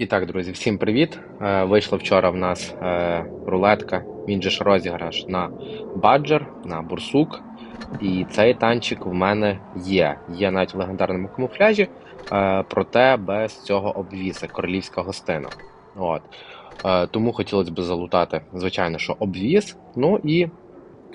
І так, друзі, всім привіт! Е, Вийшла вчора в нас е, рулетка, він же ж розіграш на баджер, на бурсук. І цей танчик в мене є. Є навіть в легендарному камуфляжі, е, проте без цього обвіса, королівська гостина. От. Тому хотілося б залутати, звичайно, що обвіз. Ну і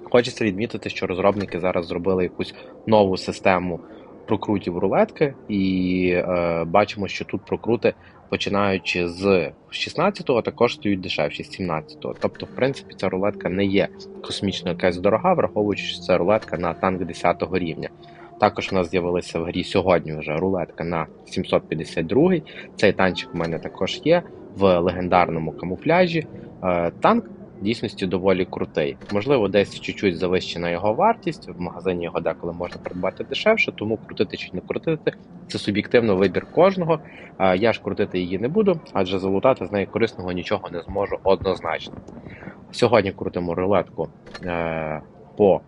хочеться відмітити, що розробники зараз зробили якусь нову систему прокрутів рулетки, і бачимо, що тут прокрути починаючи з 16-го, також стають дешевші з 17-го. Тобто, в принципі, ця рулетка не є космічно якась дорога, враховуючи, що це рулетка на танк 10-го рівня. Також у нас з'явилася в грі сьогодні вже рулетка на 752 Цей танчик у мене також є в легендарному камуфляжі. Е, Танк дійсності доволі крутий. Можливо, десь чуть-чуть завищена його вартість. В магазині його деколи можна придбати дешевше, тому крутити чи не крутити це суб'єктивно вибір кожного. Я ж крутити її не буду, адже залутати з неї корисного нічого не зможу однозначно. Сьогодні крутимо рулетку е, по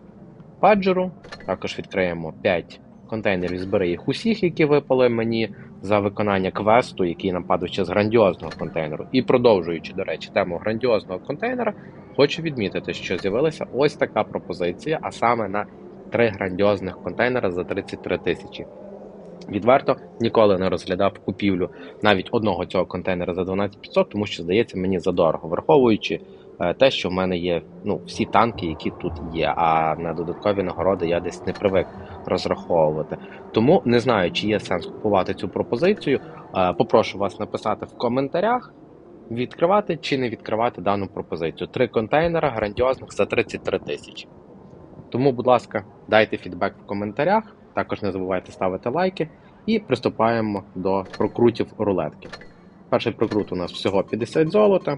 паджеру. Також відкриємо 5 контейнерів, збери їх усіх, які випали мені за виконання квесту, який нам падав ще з грандіозного контейнеру. І продовжуючи, до речі, тему грандіозного контейнера, хочу відмітити, що з'явилася ось така пропозиція, а саме на три грандіозних контейнера за 33 тисячі. Відверто ніколи не розглядав купівлю навіть одного цього контейнера за 12500, тому що здається мені задорого, враховуючи те, що в мене є ну, всі танки, які тут є. А на додаткові нагороди я десь не привик розраховувати. Тому не знаю, чи є сенс купувати цю пропозицію. Е, Попрошу вас написати в коментарях. Відкривати чи не відкривати дану пропозицію. Три контейнера грандіозних за 33 тисячі. Тому, будь ласка, дайте фідбек в коментарях. Також не забувайте ставити лайки і приступаємо до прокрутів рулетки. Перший прокрут у нас всього 50 золота.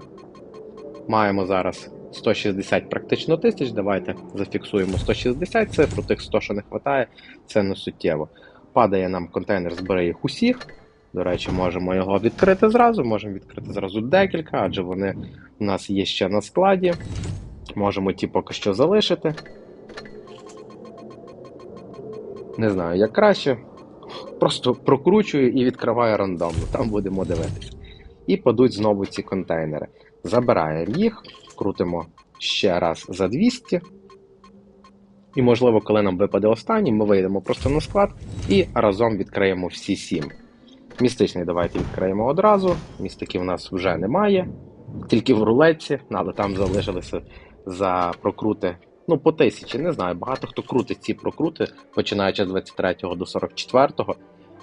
Маємо зараз 160 практично тисяч. Давайте зафіксуємо 160 цифру, тих 100, що не вистачає, це не суттєво. Падає нам контейнер, збере їх усіх. До речі, можемо його відкрити зразу, можемо відкрити зразу декілька, адже вони у нас є ще на складі. Можемо ті поки що залишити. Не знаю, як краще. Просто прокручую і відкриваю рандомно, там будемо дивитися. І падуть знову ці контейнери. Забираємо їх, крутимо ще раз за 200. І, можливо, коли нам випаде останній, ми вийдемо просто на склад і разом відкриємо всі 7. Містичний давайте відкриємо одразу. Містиків у нас вже немає. Тільки в рулетці, але там залишилися за прокрути ну, по тисячі, не знаю. Багато хто крутить ці прокрути, починаючи з 23 до 44,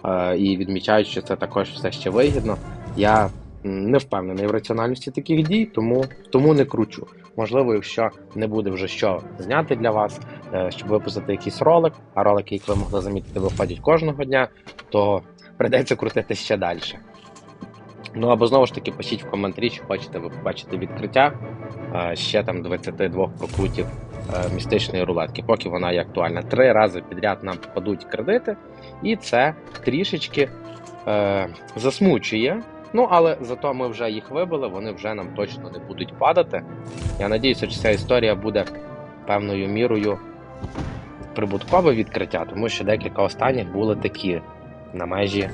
е, і відмічають, що це також все ще вигідно. Я не впевнений в раціональності таких дій, тому, тому не кручу. Можливо, якщо не буде вже що зняти для вас, е, щоб випустити якийсь ролик, а ролики, як ви могли замітити, виходять кожного дня, то прийдеться крутити ще далі. Ну або знову ж таки пишіть в коментарі, чи хочете ви побачити відкриття е, ще там 22 прокрутів е, містичної рулетки, поки вона є актуальна. Три рази підряд нам попадуть кредити, і це трішечки е, засмучує. Ну, але зато ми вже їх вибили, вони вже нам точно не будуть падати. Я надіюся, що ця історія буде певною мірою прибуткове відкриття, тому що декілька останніх були такі на межі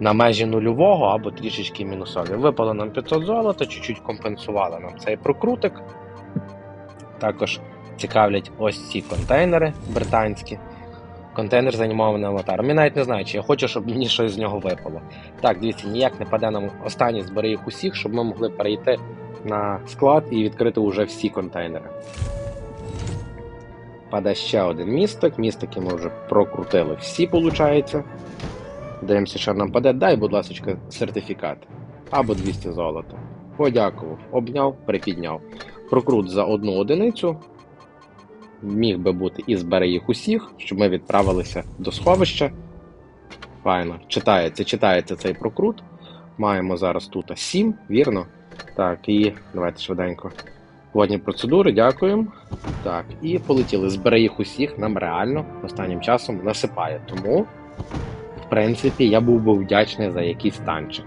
на межі нульового або трішечки мінусові. Випало нам 500 золота, чуть-чуть компенсували нам цей прокрутик. Також цікавлять ось ці контейнери британські. Контейнер з анімованим аватаром. Я навіть не знаю, чи я хочу, щоб мені щось з нього випало. Так, дивіться, ніяк не паде нам останні збери їх усіх, щоб ми могли перейти на склад і відкрити уже всі контейнери. Паде ще один містик. Містики ми вже прокрутили всі, виходить. Дивимося, що нам паде. Дай, будь ласка, сертифікат. Або 200 золота. Подякував, обняв, припідняв. Прокрут за одну одиницю. Міг би бути і збере їх усіх, щоб ми відправилися до сховища. Файно. Читається, читається цей прокрут. Маємо зараз тут 7, вірно? Так, і давайте швиденько. Водні процедури, дякуємо. Так, і полетіли. Збере їх усіх, нам реально останнім часом насипає. Тому, в принципі, я був би вдячний за якийсь танчик.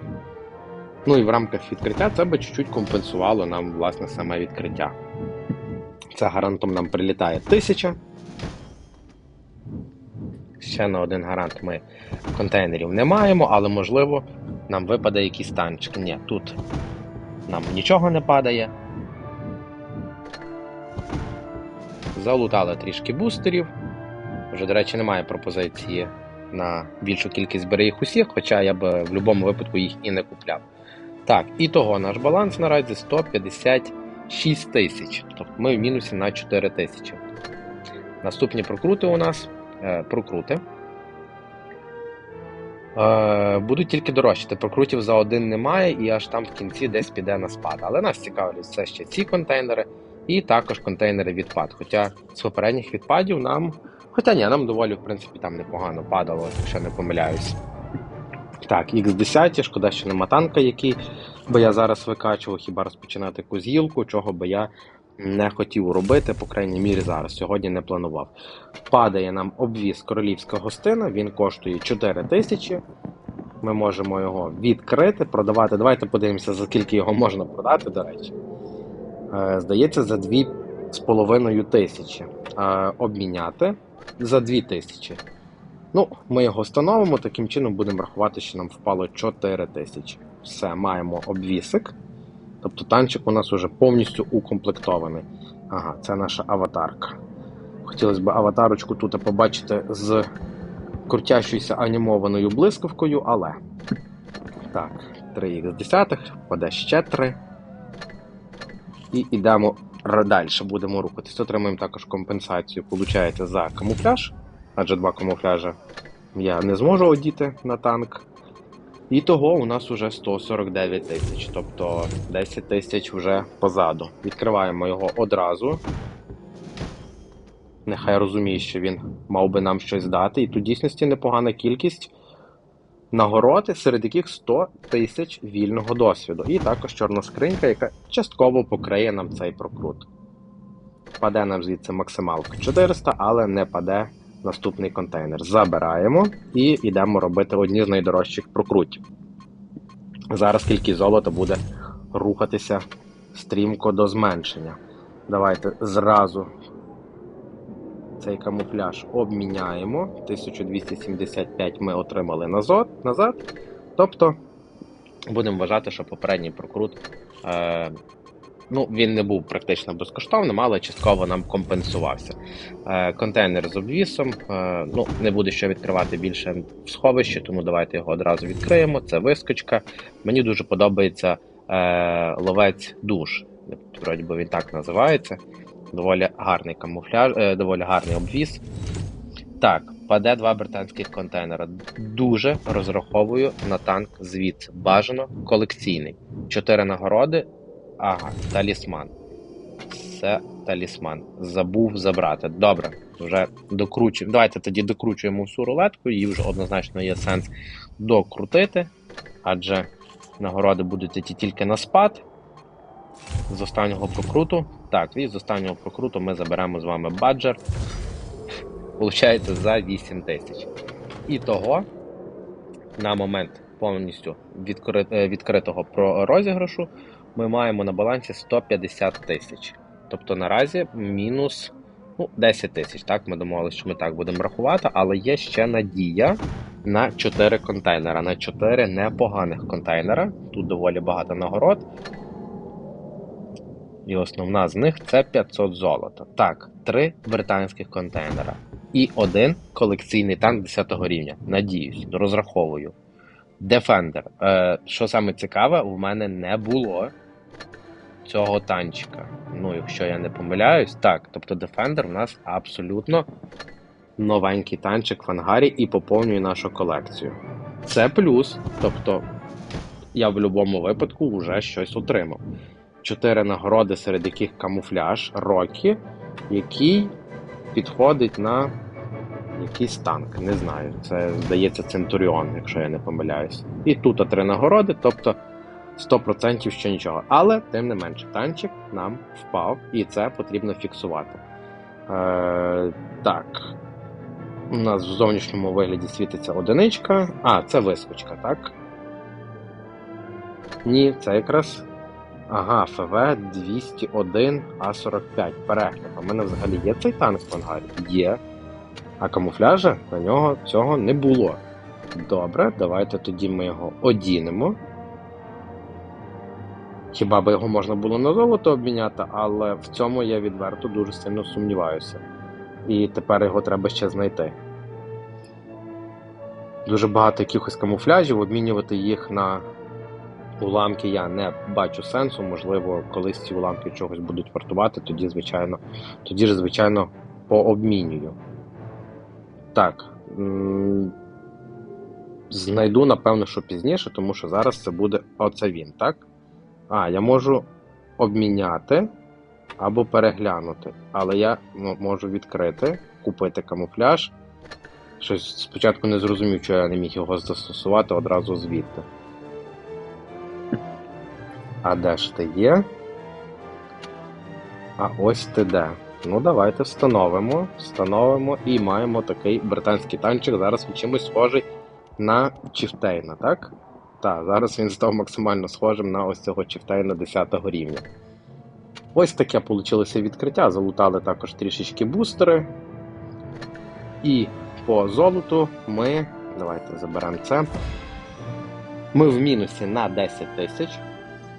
Ну і в рамках відкриття це би чуть-чуть компенсувало нам, власне, саме відкриття. Це гарантом нам прилітає 1000. Ще на один гарант ми контейнерів не маємо, але можливо нам випаде якийсь танчик. Ні, тут нам нічого не падає. Залутали трішки бустерів. Вже, до речі, немає пропозиції на більшу кількість бери їх усіх, хоча я б в будь-якому випадку їх і не купляв. Так, і того наш баланс наразі 156 тисяч. Тобто ми в мінусі на 4 тисячі. Наступні прокрути у нас е, прокрути. Е, будуть тільки дорожчати. Прокрутів за один немає, і аж там в кінці десь піде на спад. Але нас цікавлять все ще ці контейнери, і також контейнери відпад. Хоча з попередніх відпадів нам. Хоча ні, нам доволі, в принципі, там непогано падало, якщо не помиляюсь. Так, X10, шкода, що нема танка, який би я зараз викачував, хіба розпочинати якусь гілку, чого би я не хотів робити, по крайній мірі зараз. Сьогодні не планував. Падає нам обвіз королівська гостина, він коштує 4 тисячі. Ми можемо його відкрити, продавати. Давайте подивимося, за скільки його можна продати, до речі. Е, Здається, за 2,5 тисячі. Е, Обміняти за 2 тисячі. Ну, ми його встановимо, таким чином будемо рахувати, що нам впало 4 тисячі. Все, маємо обвісик. Тобто танчик у нас вже повністю укомплектований. Ага, це наша аватарка. Хотілося б аватарочку тут побачити з крутящою анімованою блискавкою, але. Так, 3х10, впаде ще 3. І йдемо далі, будемо рухатись. Отримаємо також компенсацію, виходить, за камуфляж, адже два камуфляжа я не зможу одіти на танк. І того у нас вже 149 тисяч, тобто 10 тисяч вже позаду. Відкриваємо його одразу. Нехай розуміє, що він мав би нам щось дати. І тут дійсності непогана кількість нагороди, серед яких 100 тисяч вільного досвіду. І також чорна скринька, яка частково покриє нам цей прокрут. Паде нам звідси максималка 400, але не паде наступний контейнер. Забираємо і йдемо робити одні з найдорожчих прокрутів. Зараз кількість золота буде рухатися стрімко до зменшення. Давайте зразу цей камуфляж обміняємо. 1275 ми отримали назад. Тобто будемо вважати, що попередній прокрут. Е, Ну, він не був практично безкоштовним, але частково нам компенсувався. Е, контейнер з обвісом. Е, ну, не буде що відкривати більше в сховищі, тому давайте його одразу відкриємо. Це вискочка. Мені дуже подобається е, ловець душ. Вроді би він так називається. Доволі гарний камуфляж, е, доволі гарний обвіз. Так, паде два британських контейнера. Дуже розраховую на танк звідси. Бажано колекційний. Чотири нагороди. Ага, талісман. Це талісман. Забув забрати. Добре, вже докручуємо. Давайте тоді докручуємо всю рулетку, її вже однозначно є сенс докрутити, адже нагороди будуть йти тільки на спад. З останнього прокруту. Так, і з останнього прокруту ми заберемо з вами баджер. Получається за 8 тисяч. І того на момент повністю відкри... е, відкритого розіграшу ми маємо на балансі 150 тисяч. Тобто наразі мінус ну, 10 тисяч. Так, ми домовилися, що ми так будемо рахувати, але є ще надія на 4 контейнера, на 4 непоганих контейнера. Тут доволі багато нагород. І основна з них це 500 золота. Так, 3 британських контейнера. І один колекційний танк 10 рівня. Надіюсь, розраховую. Defender. Е, Що саме цікаве, у мене не було цього танчика. Ну, якщо я не помиляюсь, так. Тобто Defender в нас абсолютно новенький танчик в ангарі і поповнює нашу колекцію. Це плюс. Тобто, я в будь-якому випадку вже щось отримав. Чотири нагороди, серед яких камуфляж, Рокі, який підходить на якийсь танк. Не знаю. Це здається Центуріон, якщо я не помиляюсь. І тут три нагороди, тобто 100% що нічого. Але, тим не менше, танчик нам впав, і це потрібно фіксувати. Е, Так. У нас в зовнішньому вигляді світиться одиничка. А, це вискочка, так? Ні, це якраз. Ага, ФВ 201 А45. Перегляд. У мене взагалі є цей танк в ангарі? Є. А камуфляжа на нього цього не було. Добре, давайте тоді ми його одінемо. Хіба би його можна було на золото обміняти, але в цьому я відверто дуже сильно сумніваюся. І тепер його треба ще знайти. Дуже багато якихось камуфляжів, обмінювати їх на уламки я не бачу сенсу. Можливо, колись ці уламки чогось будуть вартувати, тоді, звичайно, тоді ж, звичайно, пообмінюю. Так. Знайду, напевно, що пізніше, тому що зараз це буде оце він, так? А, я можу обміняти або переглянути. Але я можу відкрити, купити камуфляж. Щось спочатку не зрозумів, що я не міг його застосувати одразу звідти. А де ж ти є? А ось ти де. Ну, давайте встановимо. Встановимо і маємо такий британський танчик. Зараз він чимось схожий на Чіфтейна, так? Так, зараз він став максимально схожим на ось цього Чіфтейна 10 рівня. Ось таке вийшло відкриття. Залутали також трішечки бустери. І по золоту ми. Давайте заберемо це. Ми в мінусі на 10 тисяч,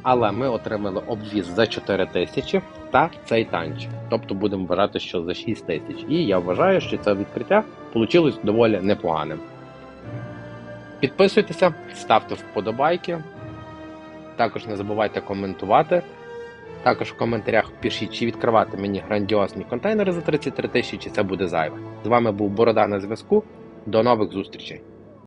але ми отримали обвіз за 4 тисячі та цей танчик. Тобто будемо вважати, що за 6 тисяч. І я вважаю, що це відкриття вийшло доволі непоганим. Підписуйтеся, ставте вподобайки. Також не забувайте коментувати. Також в коментарях пишіть, чи відкривати мені грандіозні контейнери за 33 тисячі, чи це буде зайве. З вами був Борода на зв'язку. До нових зустрічей!